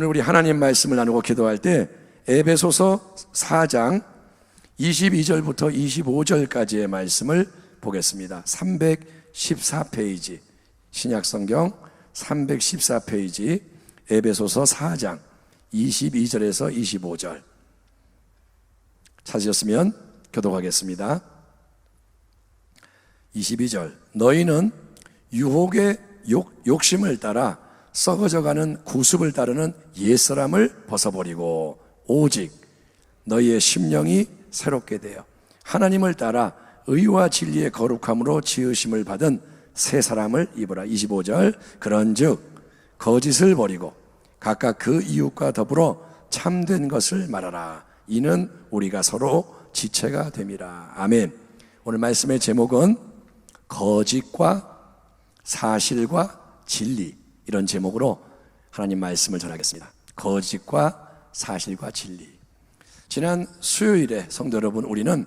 오늘 우리 하나님 말씀을 나누고 기도할 때 에베소서 4장 22절부터 25절까지의 말씀을 보겠습니다. 314페이지 신약 성경 314페이지 에베소서 4장 22절에서 25절 찾으셨으면 교독하겠습니다. 22절 너희는 유혹의 욕, 욕심을 따라 썩어져가는 구습을 따르는 옛사람을 벗어버리고 오직 너희의 심령이 새롭게 되어 하나님을 따라 의와 진리의 거룩함으로 지으심을 받은 새 사람을 입으라. 25절. 그런즉 거짓을 버리고 각각 그 이웃과 더불어 참된 것을 말하라. 이는 우리가 서로 지체가 됨이라. 아멘. 오늘 말씀의 제목은 거짓과 사실과 진리 이런 제목으로 하나님 말씀을 전하겠습니다. 거짓과 사실과 진리. 지난 수요일에 성도 여러분 우리는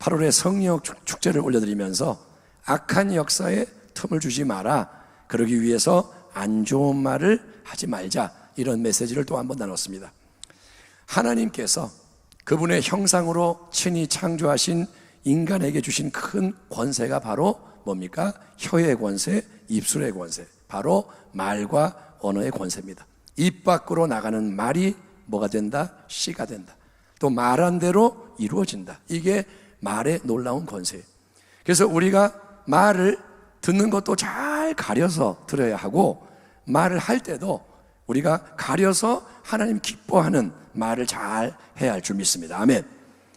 8월에 성령 축제를 올려드리면서 악한 역사에 틈을 주지 마라. 그러기 위해서 안 좋은 말을 하지 말자. 이런 메시지를 또 한번 나눴습니다. 하나님께서 그분의 형상으로 친히 창조하신 인간에게 주신 큰 권세가 바로 뭡니까? 혀의 권세, 입술의 권세. 바로 말과 언어의 권세입니다. 입 밖으로 나가는 말이 뭐가 된다? 씨가 된다. 또 말한 대로 이루어진다. 이게 말의 놀라운 권세. 그래서 우리가 말을 듣는 것도 잘 가려서 들어야 하고 말을 할 때도 우리가 가려서 하나님 기뻐하는 말을 잘 해야 할 줄 믿습니다. 아멘.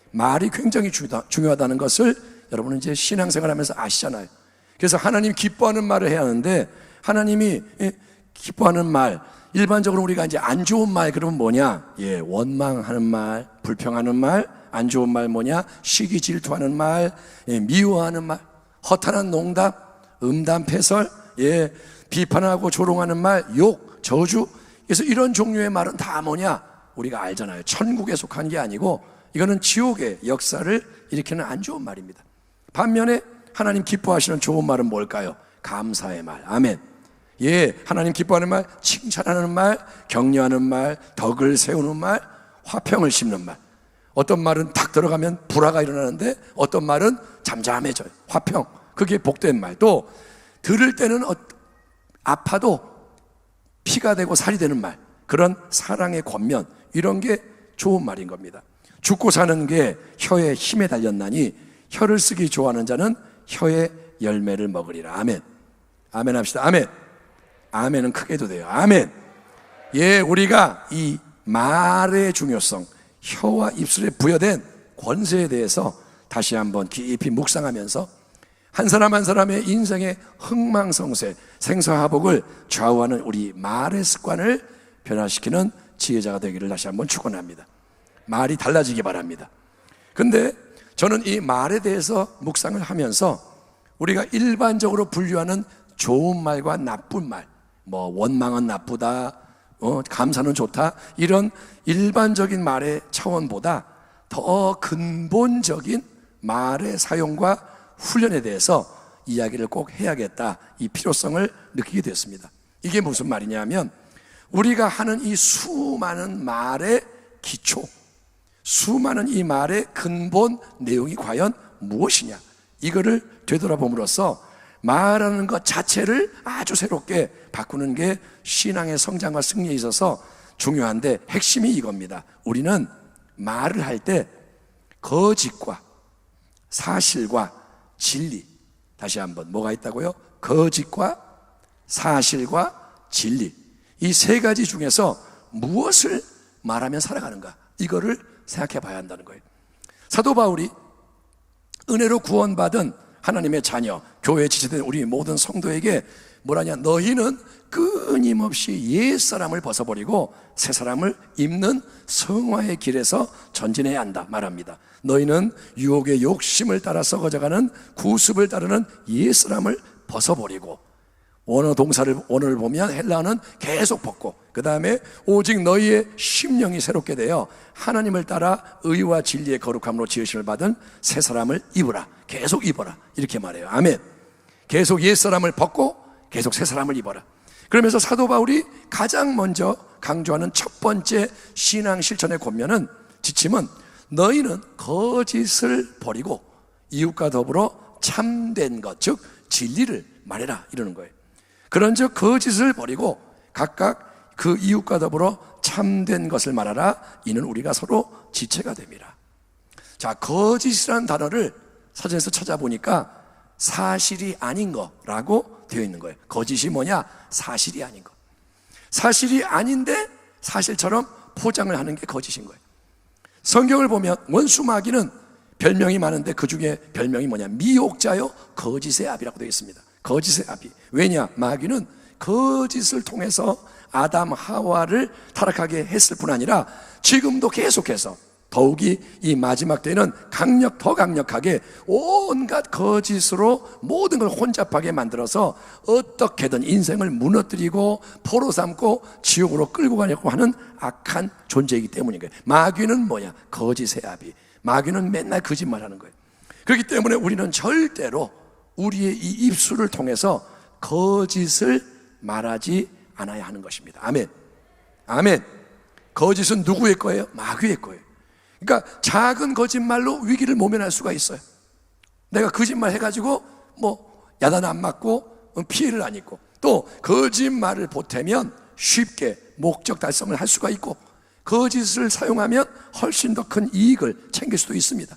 말이 굉장히 중요하다는 것을 여러분은 이제 신앙생활 하면서 아시잖아요. 그래서 하나님 기뻐하는 말을 해야 하는데 하나님이 예, 기뻐하는 말, 일반적으로 우리가 이제 안 좋은 말 그러면 뭐냐? 예, 원망하는 말, 불평하는 말, 안 좋은 말 뭐냐? 시기 질투하는 말, 예, 미워하는 말, 허탄한 농담, 음담 패설, 예, 비판하고 조롱하는 말, 욕, 저주. 그래서 이런 종류의 말은 다 뭐냐? 우리가 알잖아요. 천국에 속한 게 아니고 이거는 지옥의 역사를 일으키는 안 좋은 말입니다. 반면에 하나님 기뻐하시는 좋은 말은 뭘까요? 감사의 말. 아멘. 예, 하나님 기뻐하는 말, 칭찬하는 말, 격려하는 말, 덕을 세우는 말, 화평을 심는 말. 어떤 말은 탁 들어가면 불화가 일어나는데 어떤 말은 잠잠해져요. 화평. 그게 복된 말. 또 들을 때는 어, 아파도 피가 되고 살이 되는 말. 그런 사랑의 권면. 이런 게 좋은 말인 겁니다. 죽고 사는 게 혀의 힘에 달렸나니 혀를 쓰기 좋아하는 자는 혀의 열매를 먹으리라. 아멘. 아멘 합시다. 아멘. 아멘은 크게도 돼요. 아멘. 예, 우리가 이 말의 중요성, 혀와 입술에 부여된 권세에 대해서 다시 한번 깊이 묵상하면서 한 사람 한 사람의 인생의 흥망성쇠, 생사화복을 좌우하는 우리 말의 습관을 변화시키는 지혜자가 되기를 다시 한번 축원합니다. 말이 달라지기 바랍니다. 근데 저는 이 말에 대해서 묵상을 하면서 우리가 일반적으로 분류하는 좋은 말과 나쁜 말, 뭐 원망은 나쁘다, 어, 감사는 좋다 이런 일반적인 말의 차원보다 더 근본적인 말의 사용과 훈련에 대해서 이야기를 꼭 해야겠다 이 필요성을 느끼게 됐습니다. 이게 무슨 말이냐면 우리가 하는 이 수많은 말의 기초, 수많은 이 말의 근본 내용이 과연 무엇이냐 이거를 되돌아봄으로써 말하는 것 자체를 아주 새롭게 바꾸는 게 신앙의 성장과 승리에 있어서 중요한데 핵심이 이겁니다. 우리는 말을 할 때 거짓과 사실과 진리 다시 한번 뭐가 있다고요? 거짓과 사실과 진리 이 세 가지 중에서 무엇을 말하면 살아가는가 이거를 생각해 봐야 한다는 거예요. 사도 바울이 은혜로 구원받은 하나님의 자녀, 교회에 지체된 우리 모든 성도에게 뭐라냐? 너희는 끊임없이 옛 사람을 벗어버리고 새 사람을 입는 성화의 길에서 전진해야 한다 말합니다. 너희는 유혹의 욕심을 따라 썩어져가는 구습을 따르는 옛 사람을 벗어버리고 원어 동사를 원어를 보면 헬라어는 계속 벗고 그 다음에 오직 너희의 심령이 새롭게 되어 하나님을 따라 의와 진리의 거룩함으로 지으심을 받은 새 사람을 입으라. 계속 입어라. 이렇게 말해요. 아멘. 계속 옛 사람을 벗고 계속 새 사람을 입어라. 그러면서 사도 바울이 가장 먼저 강조하는 첫 번째 신앙 실천의 권면은 지침은 너희는 거짓을 버리고 이웃과 더불어 참된 것, 즉 진리를 말해라. 이러는 거예요. 그런즉 거짓을 버리고 각각 그 이웃과 더불어 참된 것을 말하라. 이는 우리가 서로 지체가 됩니다. 자, 거짓이라는 단어를 사전에서 찾아보니까 사실이 아닌 거라고 되어 있는 거예요. 거짓이 뭐냐? 사실이 아닌 거. 사실이 아닌데 사실처럼 포장을 하는 게 거짓인 거예요. 성경을 보면 원수 마귀는 별명이 많은데 그 중에 별명이 뭐냐? 미혹자요, 거짓의 아비라고 되어 있습니다. 거짓의 아비. 왜냐? 마귀는 거짓을 통해서 아담 하와를 타락하게 했을 뿐 아니라 지금도 계속해서 더욱이 이 마지막 때는 강력 더 강력하게 온갖 거짓으로 모든 걸 혼잡하게 만들어서 어떻게든 인생을 무너뜨리고 포로 삼고 지옥으로 끌고 가려고 하는 악한 존재이기 때문인 거예요. 마귀는 뭐야? 거짓의 아비. 마귀는 맨날 거짓말하는 거예요. 그렇기 때문에 우리는 절대로 우리의 이 입술을 통해서 거짓을 말하지 않아야 하는 것입니다. 아멘. 아멘. 거짓은 누구의 거예요? 마귀의 거예요. 그러니까 작은 거짓말로 위기를 모면할 수가 있어요. 내가 거짓말 해가지고 뭐 야단 안 맞고 피해를 안 입고 또 거짓말을 보태면 쉽게 목적 달성을 할 수가 있고 거짓을 사용하면 훨씬 더 큰 이익을 챙길 수도 있습니다.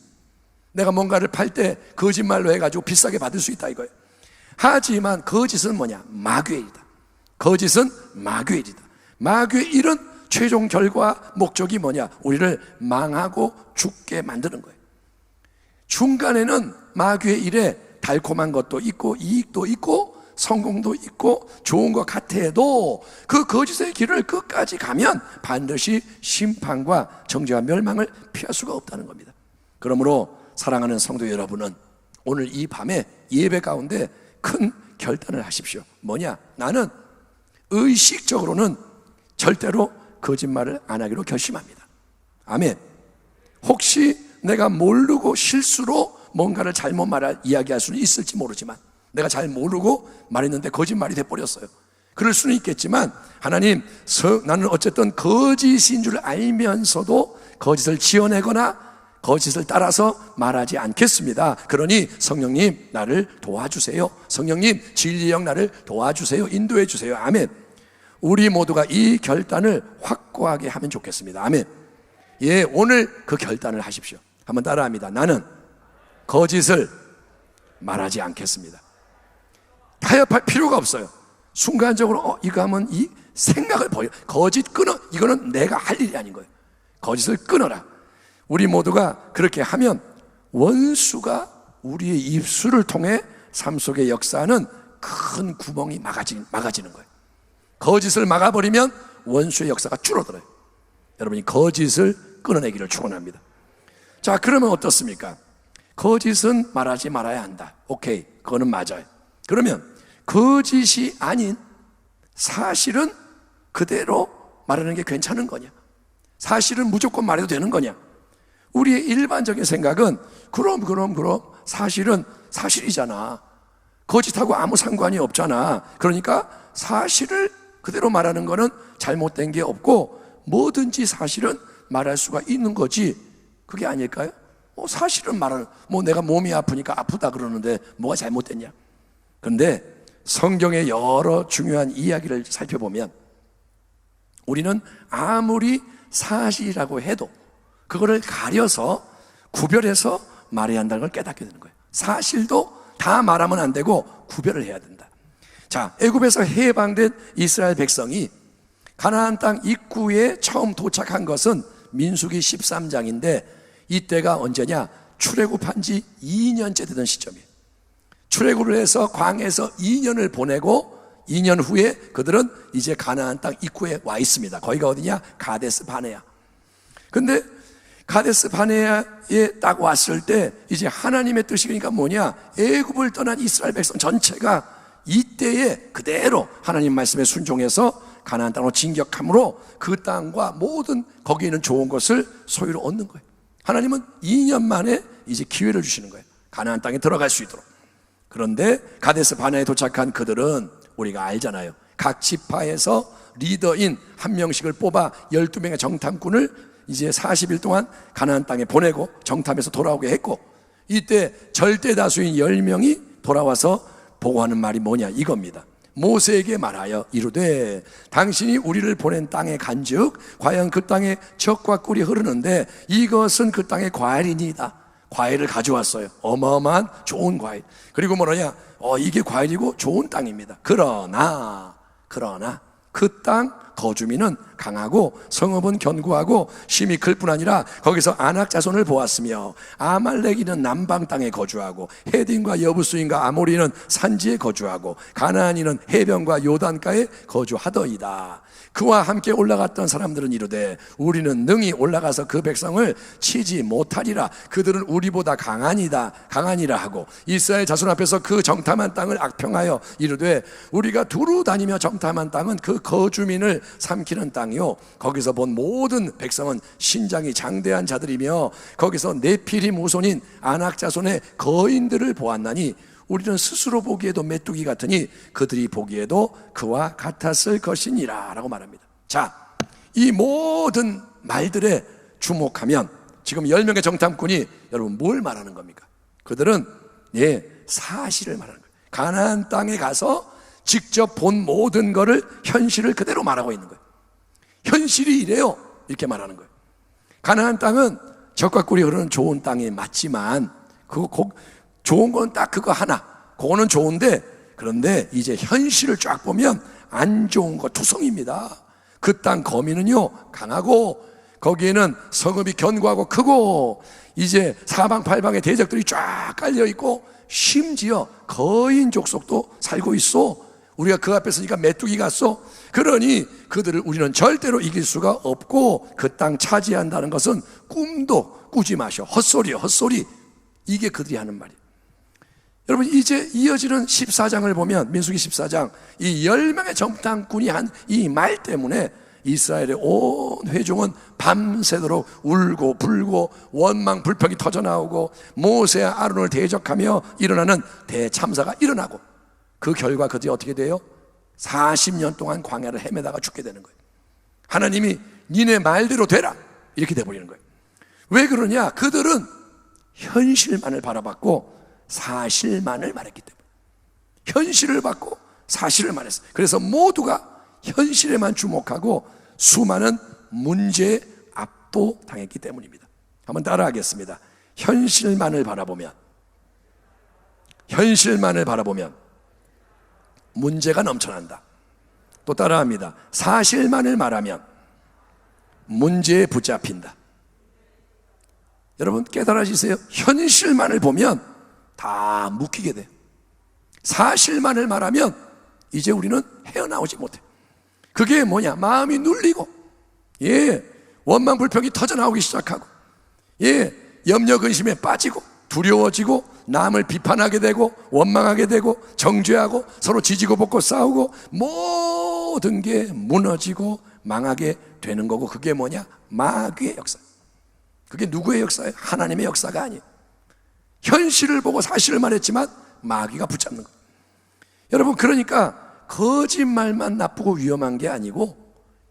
내가 뭔가를 팔 때 거짓말로 해가지고 비싸게 받을 수 있다 이거예요. 하지만 거짓은 뭐냐? 마귀의 일이다. 거짓은 마귀의 일이다. 마귀의 일은 최종 결과 목적이 뭐냐? 우리를 망하고 죽게 만드는 거예요. 중간에는 마귀의 일에 달콤한 것도 있고 이익도 있고 성공도 있고 좋은 것 같아도 그 거짓의 길을 끝까지 가면 반드시 심판과 정죄와 멸망을 피할 수가 없다는 겁니다. 그러므로 사랑하는 성도 여러분은 오늘 이 밤에 예배 가운데 큰 결단을 하십시오. 뭐냐? 나는 의식적으로는 절대로 거짓말을 안 하기로 결심합니다. 아멘. 혹시 내가 모르고 실수로 뭔가를 잘못 말할 이야기할 수는 있을지 모르지만 내가 잘 모르고 말했는데 거짓말이 돼 버렸어요. 그럴 수는 있겠지만 하나님 나는 어쨌든 거짓인 줄 알면서도 거짓을 지어내거나 거짓을 따라서 말하지 않겠습니다. 그러니 성령님 나를 도와주세요. 성령님 진리형 나를 도와주세요. 인도해 주세요. 아멘. 우리 모두가 이 결단을 확고하게 하면 좋겠습니다. 아멘. 예, 오늘 그 결단을 하십시오. 한번 따라합니다. 나는 거짓을 말하지 않겠습니다. 타협할 필요가 없어요. 순간적으로 어, 이거 하면 이 생각을 버려. 거짓 끊어. 이거는 내가 할 일이 아닌 거예요. 거짓을 끊어라. 우리 모두가 그렇게 하면 원수가 우리의 입술을 통해 삶 속에 역사하는 큰 구멍이 막아지, 막아지는 거예요. 거짓을 막아버리면 원수의 역사가 줄어들어요. 여러분이 거짓을 끊어내기를 축원합니다. 자, 그러면 어떻습니까? 거짓은 말하지 말아야 한다. 오케이, 그거는 맞아요. 그러면 거짓이 아닌 사실은 그대로 말하는 게 괜찮은 거냐? 사실은 무조건 말해도 되는 거냐? 우리의 일반적인 생각은 그럼 그럼 그럼 사실은 사실이잖아. 거짓하고 아무 상관이 없잖아. 그러니까 사실을 그대로 말하는 거는 잘못된 게 없고 뭐든지 사실은 말할 수가 있는 거지. 그게 아닐까요? 뭐 사실은 말을 뭐 내가 몸이 아프니까 아프다 그러는데 뭐가 잘못됐냐? 그런데 성경의 여러 중요한 이야기를 살펴보면 우리는 아무리 사실이라고 해도 그거를 가려서 구별해서 말해야 한다는 걸 깨닫게 되는 거예요. 사실도 다 말하면 안 되고 구별을 해야 된다. 자, 애굽에서 해방된 이스라엘 백성이 가나안 땅 입구에 처음 도착한 것은 민수기 13장인데 이때가 언제냐? 출애굽한 지 2년째 되던 시점이에요. 출애굽을 해서 광에서 2년을 보내고 2년 후에 그들은 이제 가나안 땅 입구에 와 있습니다. 거기가 어디냐? 가데스 바네야. 근데 가데스 바네야에 딱 왔을 때 이제 하나님의 뜻이 그러니까 뭐냐? 애굽을 떠난 이스라엘 백성 전체가 이때에 그대로 하나님 말씀에 순종해서 가나안 땅으로 진격함으로 그 땅과 모든 거기에 있는 좋은 것을 소유로 얻는 거예요. 하나님은 2년 만에 이제 기회를 주시는 거예요. 가나안 땅에 들어갈 수 있도록. 그런데 가데스 바나에 도착한 그들은 우리가 알잖아요. 각 지파에서 리더인 한 명씩을 뽑아 12명의 정탐꾼을 이제 40일 동안 가나안 땅에 보내고 정탐해서 돌아오게 했고 이때 절대 다수인 10명이 돌아와서 보고하는 말이 뭐냐 이겁니다. 모세에게 말하여 이르되 당신이 우리를 보낸 땅에 간즉 과연 그 땅에 적과 꿀이 흐르는데 이것은 그 땅의 과일이니이다. 과일을 가져왔어요. 어마어마한 좋은 과일. 그리고 뭐냐? 어 이게 과일이고 좋은 땅입니다. 그러나 그러나 그 땅 거주민은 강하고 성읍은 견고하고 심이 클 뿐 아니라 거기서 안악 자손을 보았으며 아말렉이는 남방 땅에 거주하고 헤딘과 여부스인과 아모리는 산지에 거주하고 가나안이는 해변과 요단가에 거주하더이다. 그와 함께 올라갔던 사람들은 이르되 우리는 능히 올라가서 그 백성을 치지 못하리라 그들은 우리보다 강하니다 강하니라 하고 이스라엘 자손 앞에서 그 정탐한 땅을 악평하여 이르되 우리가 두루 다니며 정탐한 땅은 그 거주민을 삼키는 땅 이요 거기서 본 모든 백성은 신장이 장대한 자들이며 거기서 네피리 무손인 아낙 자손의 거인들을 보았나니 우리는 스스로 보기에도 메뚜기 같으니 그들이 보기에도 그와 같았을 것이니라 라고 말합니다. 자, 이 모든 말들에 주목하면 지금 10명의 정탐꾼이 여러분 뭘 말하는 겁니까? 그들은 예, 사실을 말하는 거예요. 가나안 땅에 가서 직접 본 모든 것을 현실을 그대로 말하고 있는 거예요. 현실이 이래요. 이렇게 말하는 거예요. 가나안 땅은 적과 꿀이 흐르는 좋은 땅이 맞지만 그거 꼭 좋은 건 딱 그거 하나. 그거는 좋은데 그런데 이제 현실을 쫙 보면 안 좋은 거 투성입니다. 그 땅 거민은요 강하고 거기에는 성읍이 견고하고 크고 이제 사방팔방에 대적들이 쫙 깔려 있고 심지어 거인 족속도 살고 있어. 우리가 그 앞에 서니까 메뚜기 같소. 그러니 그들을 우리는 절대로 이길 수가 없고 그 땅 차지한다는 것은 꿈도 꾸지 마셔. 헛소리야, 헛소리. 이게 그들이 하는 말이에요. 여러분 이제 이어지는 14장을 보면 민수기 14장 이 10명의 정탐꾼이 한 이 말 때문에 이스라엘의 온 회중은 밤새도록 울고 불고 원망 불평이 터져 나오고 모세와 아론을 대적하며 일어나는 대참사가 일어나고 그 결과 그들이 어떻게 돼요? 40년 동안 광야를 헤매다가 죽게 되는 거예요. 하나님이 니네 말대로 되라 이렇게 돼 버리는 거예요. 왜 그러냐? 그들은 현실만을 바라봤고 사실만을 말했기 때문에 현실을 받고 사실을 말했어요. 그래서 모두가 현실에만 주목하고 수많은 문제에 압도당했기 때문입니다. 한번 따라하겠습니다. 현실만을 바라보면 현실만을 바라보면 문제가 넘쳐난다. 또 따라합니다. 사실만을 말하면 문제에 붙잡힌다. 여러분 깨달아지세요? 현실만을 보면 다 묵히게 돼. 사실만을 말하면 이제 우리는 헤어나오지 못해. 그게 뭐냐? 마음이 눌리고, 예, 원망 불평이 터져 나오기 시작하고, 예, 염려 근심에 빠지고, 두려워지고, 남을 비판하게 되고, 원망하게 되고, 정죄하고, 서로 지지고 볶고 싸우고, 모든 게 무너지고 망하게 되는 거고, 그게 뭐냐? 마귀의 역사. 그게 누구의 역사예요? 하나님의 역사가 아니에요. 현실을 보고 사실을 말했지만 마귀가 붙잡는 거예요. 여러분, 그러니까 거짓말만 나쁘고 위험한 게 아니고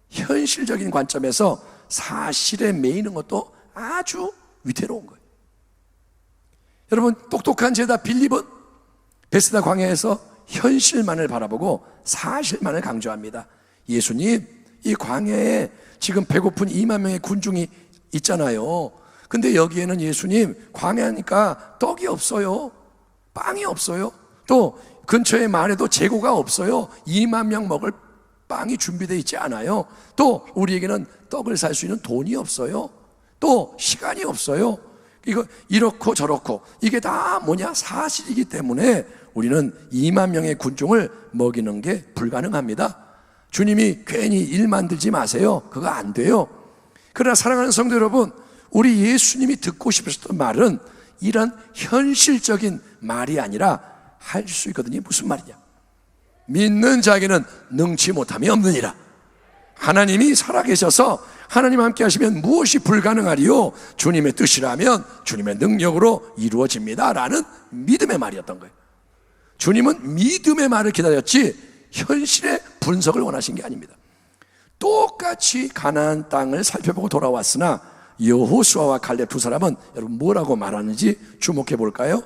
현실적인 관점에서 사실에 매이는 것도 아주 위태로운 거예요. 여러분, 똑똑한 제자 빌립은 베스다 광야에서 현실만을 바라보고 사실만을 강조합니다. 예수님, 이 광야에 지금 배고픈 2만 명의 군중이 있잖아요. 근데 여기에는 예수님 광야니까 떡이 없어요. 빵이 없어요. 또 근처에 말해도 재고가 없어요. 2만 명 먹을 빵이 준비되어 있지 않아요. 또 우리에게는 떡을 살 수 있는 돈이 없어요. 또 시간이 없어요. 이거 이렇고 저렇고 이게 다 뭐냐 사실이기 때문에 우리는 2만 명의 군중을 먹이는 게 불가능합니다. 주님이 괜히 일 만들지 마세요. 그거 안 돼요. 그러나 사랑하는 성도 여러분, 우리 예수님이 듣고 싶으셨던 말은 이런 현실적인 말이 아니라 할 수 있거든요. 무슨 말이냐? 믿는 자에게는 능치 못함이 없느니라. 하나님이 살아계셔서 하나님 함께 하시면 무엇이 불가능하리요? 주님의 뜻이라면 주님의 능력으로 이루어집니다. 라는 믿음의 말이었던 거예요. 주님은 믿음의 말을 기다렸지 현실의 분석을 원하신 게 아닙니다. 똑같이 가나안 땅을 살펴보고 돌아왔으나 여호수아와 갈렙 두 사람은 여러분 뭐라고 말하는지 주목해 볼까요?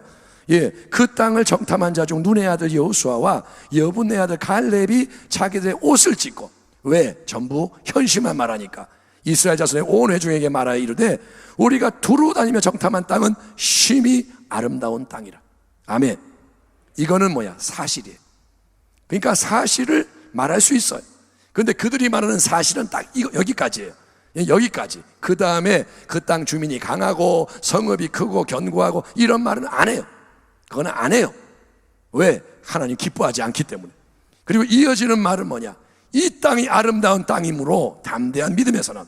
예, 그 땅을 정탐한 자 중 눈의 아들 여호수아와 여분의 아들 갈렙이 자기들의 옷을 찢고 왜 전부 현실만 말하니까 이스라엘 자손의 온 회중에게 말하여 이르되 우리가 두루 다니며 정탐한 땅은 심히 아름다운 땅이라. 아멘. 이거는 뭐야? 사실이에요. 그러니까 사실을 말할 수 있어요. 근데 그들이 말하는 사실은 딱 이거 여기까지예요. 예, 여기까지. 그 다음에 그 땅 주민이 강하고 성읍이 크고 견고하고 이런 말은 안 해요. 그거는 안 해요. 왜? 하나님 기뻐하지 않기 때문에. 그리고 이어지는 말은 뭐냐? 이 땅이 아름다운 땅이므로 담대한 믿음에서는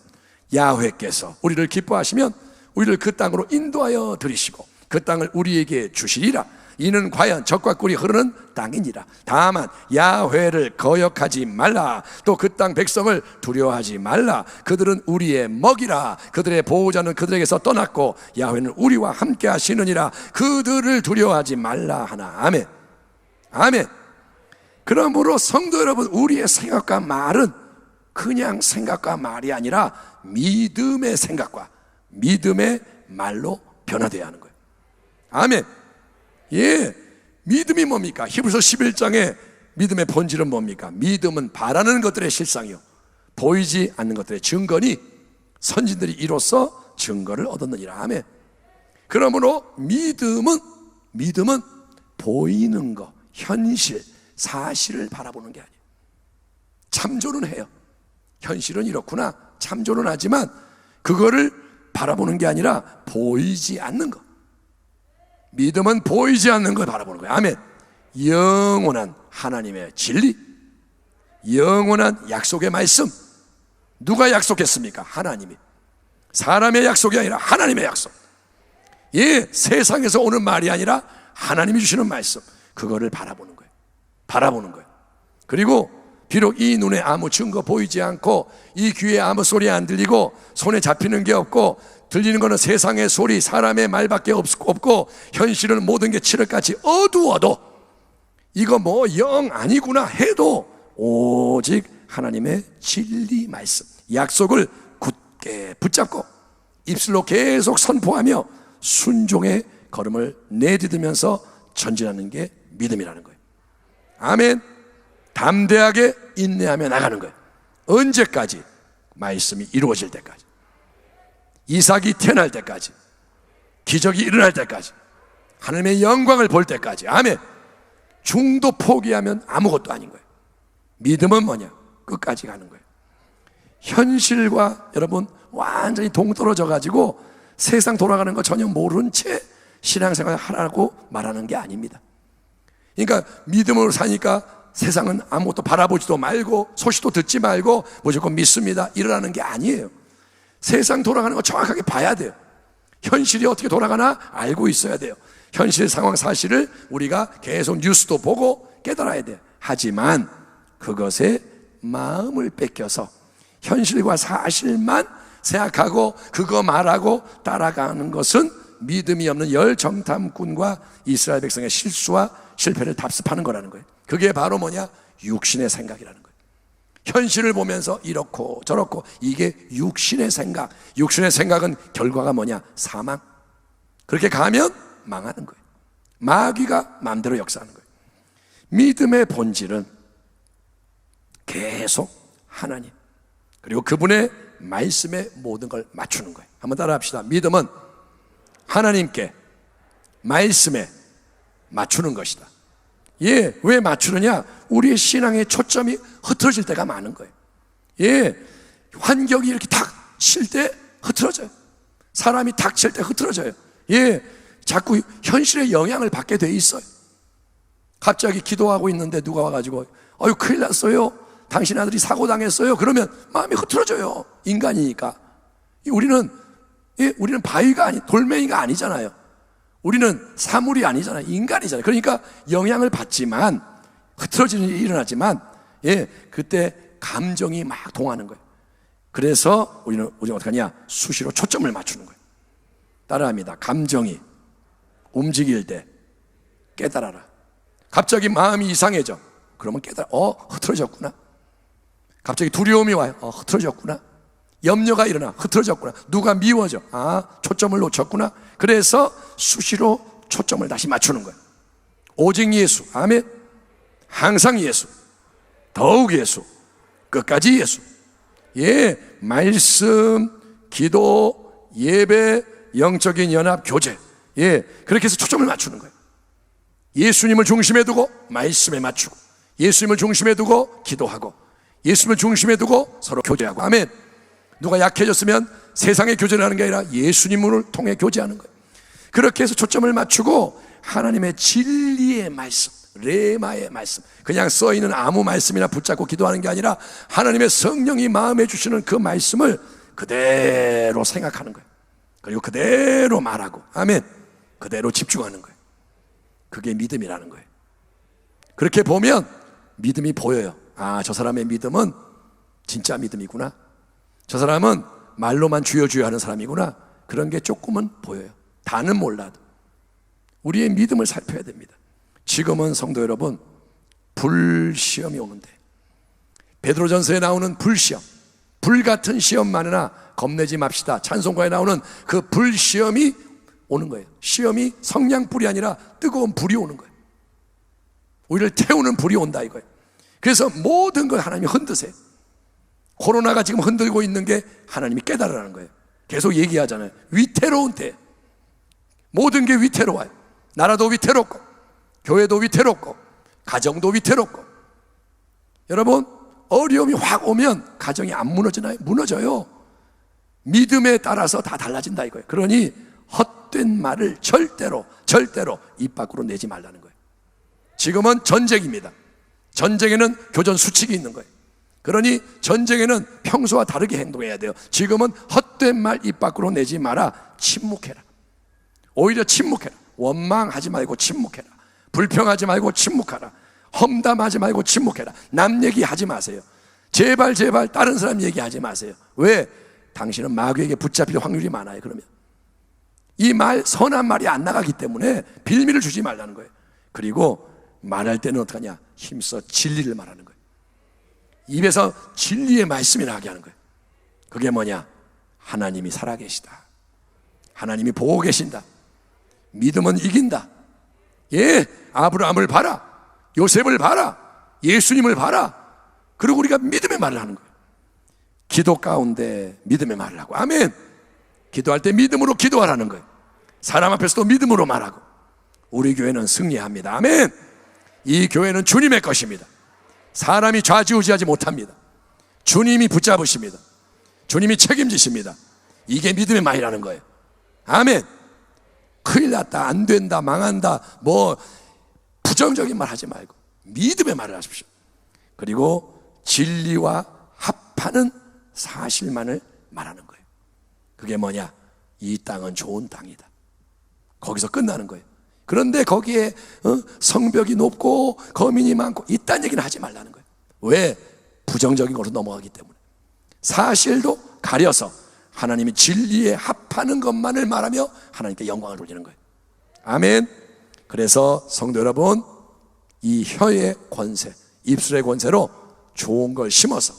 야훼께서 우리를 기뻐하시면 우리를 그 땅으로 인도하여 들이시고 그 땅을 우리에게 주시리라. 이는 과연 적과 꿀이 흐르는 땅이니라. 다만 야훼를 거역하지 말라. 또 그 땅 백성을 두려워하지 말라. 그들은 우리의 먹이라. 그들의 보호자는 그들에게서 떠났고 야훼는 우리와 함께 하시느니라. 그들을 두려워하지 말라 하나. 아멘. 아멘. 그러므로 성도 여러분, 우리의 생각과 말은 그냥 생각과 말이 아니라 믿음의 생각과 믿음의 말로 변화되어야 하는 거예요. 아멘. 예. 믿음이 뭡니까? 히브리서 11장에 믿음의 본질은 뭡니까? 믿음은 바라는 것들의 실상이요. 보이지 않는 것들의 증거니 선진들이 이로써 증거를 얻었느니라. 아멘. 그러므로 믿음은, 믿음은 보이는 것, 현실, 사실을 바라보는 게 아니에요. 참조는 해요. 현실은 이렇구나. 참조는 하지만 그거를 바라보는 게 아니라 보이지 않는 것. 믿음은 보이지 않는 걸 바라보는 거예요. 아멘. 영원한 하나님의 진리, 영원한 약속의 말씀. 누가 약속했습니까? 하나님이. 사람의 약속이 아니라 하나님의 약속. 예, 세상에서 오는 말이 아니라 하나님이 주시는 말씀. 그거를 바라보는 거예요. 바라보는 거예요. 그리고 비록 이 눈에 아무 증거 보이지 않고 이 귀에 아무 소리 안 들리고 손에 잡히는 게 없고 들리는 거는 세상의 소리, 사람의 말밖에 없고 현실은 모든 게 칠흑같이 어두워도 이거 뭐 영 아니구나 해도 오직 하나님의 진리 말씀, 약속을 굳게 붙잡고 입술로 계속 선포하며 순종의 걸음을 내디디면서 전진하는 게 믿음이라는 거예요. 아멘. 담대하게 인내하며 나가는 거예요. 언제까지? 말씀이 이루어질 때까지. 이삭이 태어날 때까지. 기적이 일어날 때까지. 하나님의 영광을 볼 때까지. 아멘. 중도 포기하면 아무것도 아닌 거예요. 믿음은 뭐냐? 끝까지 가는 거예요. 현실과 여러분 완전히 동떨어져 가지고 세상 돌아가는 거 전혀 모르는 채 신앙생활 하라고 말하는 게 아닙니다. 그러니까 믿음으로 사니까 세상은 아무것도 바라보지도 말고 소식도 듣지 말고 무조건 믿습니다. 일어나는 게 아니에요. 세상 돌아가는 거 정확하게 봐야 돼요. 현실이 어떻게 돌아가나 알고 있어야 돼요. 현실 상황 사실을 우리가 계속 뉴스도 보고 깨달아야 돼요. 하지만 그것에 마음을 뺏겨서 현실과 사실만 생각하고 그거 말하고 따라가는 것은 믿음이 없는 열 정탐꾼과 이스라엘 백성의 실수와 실패를 답습하는 거라는 거예요. 그게 바로 뭐냐? 육신의 생각이라는 거예요. 현실을 보면서 이렇고 저렇고 이게 육신의 생각. 육신의 생각은 결과가 뭐냐? 사망. 그렇게 가면 망하는 거예요. 마귀가 마음대로 역사하는 거예요. 믿음의 본질은 계속 하나님 그리고 그분의 말씀에 모든 걸 맞추는 거예요. 한번 따라 합시다. 믿음은 하나님께 말씀에 맞추는 것이다. 예, 왜 맞추느냐? 우리의 신앙의 초점이 흐트러질 때가 많은 거예요. 예, 환경이 이렇게 탁칠때 흐트러져요. 사람이 탁칠때 흐트러져요. 예, 자꾸 현실의 영향을 받게 돼 있어요. 갑자기 기도하고 있는데 누가 와가지고, 어유 큰일 났어요. 당신 아들이 사고 당했어요. 그러면 마음이 흐트러져요. 인간이니까. 우리는 예, 우리는 바위가 아니, 돌멩이가 아니잖아요. 우리는 사물이 아니잖아요. 인간이잖아요. 그러니까 영향을 받지만 흐트러지는 일이 일어나지만 예, 그때 감정이 막 동하는 거예요. 그래서 우리는 우리가 어떻게 하냐? 수시로 초점을 맞추는 거예요. 따라합니다. 감정이 움직일 때 깨달아라. 갑자기 마음이 이상해져. 그러면 깨달아. 어, 흐트러졌구나. 갑자기 두려움이 와요. 어, 흐트러졌구나. 염려가 일어나. 흐트러졌구나. 누가 미워져. 아, 초점을 놓쳤구나. 그래서 수시로 초점을 다시 맞추는 거예요. 오직 예수. 아멘. 항상 예수. 더욱 예수. 끝까지 예수. 예, 말씀, 기도, 예배, 영적인 연합, 교제. 예, 그렇게 해서 초점을 맞추는 거예요. 예수님을 중심에 두고 말씀에 맞추고, 예수님을 중심에 두고 기도하고, 예수님을 중심에 두고 서로 교제하고. 아멘. 누가 약해졌으면 세상에 교제를 하는 게 아니라 예수님을 통해 교제하는 거예요. 그렇게 해서 초점을 맞추고 하나님의 진리의 말씀, 레마의 말씀, 그냥 써 있는 아무 말씀이나 붙잡고 기도하는 게 아니라 하나님의 성령이 마음에 주시는 그 말씀을 그대로 생각하는 거예요. 그리고 그대로 말하고, 아멘. 그대로 집중하는 거예요. 그게 믿음이라는 거예요. 그렇게 보면 믿음이 보여요. 아, 저 사람의 믿음은 진짜 믿음이구나. 저 사람은 말로만 주여 주여 하는 사람이구나. 그런 게 조금은 보여요. 다는 몰라도. 우리의 믿음을 살펴야 됩니다. 지금은 성도 여러분, 불시험이 오는데, 베드로전서에 나오는 불시험, 불 같은 시험 많으나 겁내지 맙시다. 찬송가에 나오는 그 불시험이 오는 거예요. 시험이 성냥불이 아니라 뜨거운 불이 오는 거예요. 우리를 태우는 불이 온다 이거예요. 그래서 모든 걸 하나님이 흔드세요. 코로나가 지금 흔들고 있는 게 하나님이 깨달으라는 거예요. 계속 얘기하잖아요. 위태로운 때. 모든 게 위태로워요. 나라도 위태롭고, 교회도 위태롭고, 가정도 위태롭고. 여러분, 어려움이 확 오면 가정이 안 무너지나요? 무너져요. 믿음에 따라서 다 달라진다 이거예요. 그러니 헛된 말을 절대로, 절대로 입 밖으로 내지 말라는 거예요. 지금은 전쟁입니다. 전쟁에는 교전 수칙이 있는 거예요. 그러니 전쟁에는 평소와 다르게 행동해야 돼요. 지금은 헛된 말 입 밖으로 내지 마라. 침묵해라. 오히려 침묵해라. 원망하지 말고 침묵해라. 불평하지 말고 침묵하라. 험담하지 말고 침묵해라. 남 얘기하지 마세요. 제발 제발 다른 사람 얘기하지 마세요. 왜? 당신은 마귀에게 붙잡힐 확률이 많아요. 그러면 이 말 선한 말이 안 나가기 때문에 빌미를 주지 말라는 거예요. 그리고 말할 때는 어떡하냐? 힘써 진리를 말하는 거예요. 입에서 진리의 말씀이 나게 하는 거예요. 그게 뭐냐? 하나님이 살아계시다. 하나님이 보고 계신다. 믿음은 이긴다. 예, 아브라함을 봐라. 요셉을 봐라. 예수님을 봐라. 그리고 우리가 믿음의 말을 하는 거예요. 기도 가운데 믿음의 말을 하고. 아멘. 기도할 때 믿음으로 기도하라는 거예요. 사람 앞에서도 믿음으로 말하고. 우리 교회는 승리합니다. 아멘. 이 교회는 주님의 것입니다. 사람이 좌지우지하지 못합니다. 주님이 붙잡으십니다. 주님이 책임지십니다. 이게 믿음의 말이라는 거예요. 아멘. 큰일 났다, 안 된다, 망한다, 뭐 부정적인 말 하지 말고 믿음의 말을 하십시오. 그리고 진리와 합하는 사실만을 말하는 거예요. 그게 뭐냐? 이 땅은 좋은 땅이다. 거기서 끝나는 거예요. 그런데 거기에 어? 성벽이 높고 거민이 많고 이딴 얘기는 하지 말라는 거예요. 왜? 부정적인 것으로 넘어가기 때문에. 사실도 가려서 하나님이 진리에 합하는 것만을 말하며 하나님께 영광을 돌리는 거예요. 아멘. 그래서 성도 여러분, 이 혀의 권세, 입술의 권세로 좋은 걸 심어서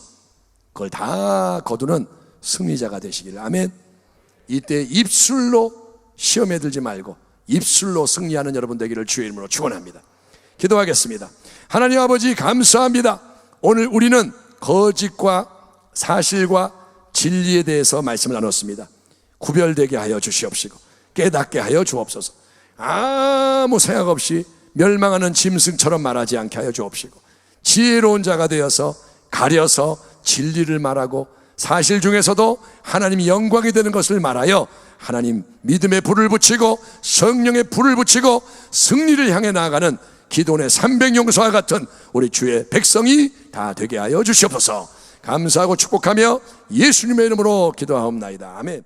그걸 다 거두는 승리자가 되시기를. 아멘. 이때 입술로 시험에 들지 말고 입술로 승리하는 여러분 되기를 주의 이름으로 축원합니다. 기도하겠습니다. 하나님 아버지 감사합니다. 오늘 우리는 거짓과 사실과 진리에 대해서 말씀을 나눴습니다. 구별되게 하여 주시옵시고 깨닫게 하여 주옵소서. 아무 생각 없이 멸망하는 짐승처럼 말하지 않게 하여 주옵시고 지혜로운 자가 되어서 가려서 진리를 말하고 사실 중에서도 하나님이 영광이 되는 것을 말하여 하나님 믿음의 불을 붙이고 성령의 불을 붙이고 승리를 향해 나아가는 기도의 300용서와 같은 우리 주의 백성이 다 되게 하여 주시옵소서 감사하고 축복하며 예수님의 이름으로 기도하옵나이다. 아멘.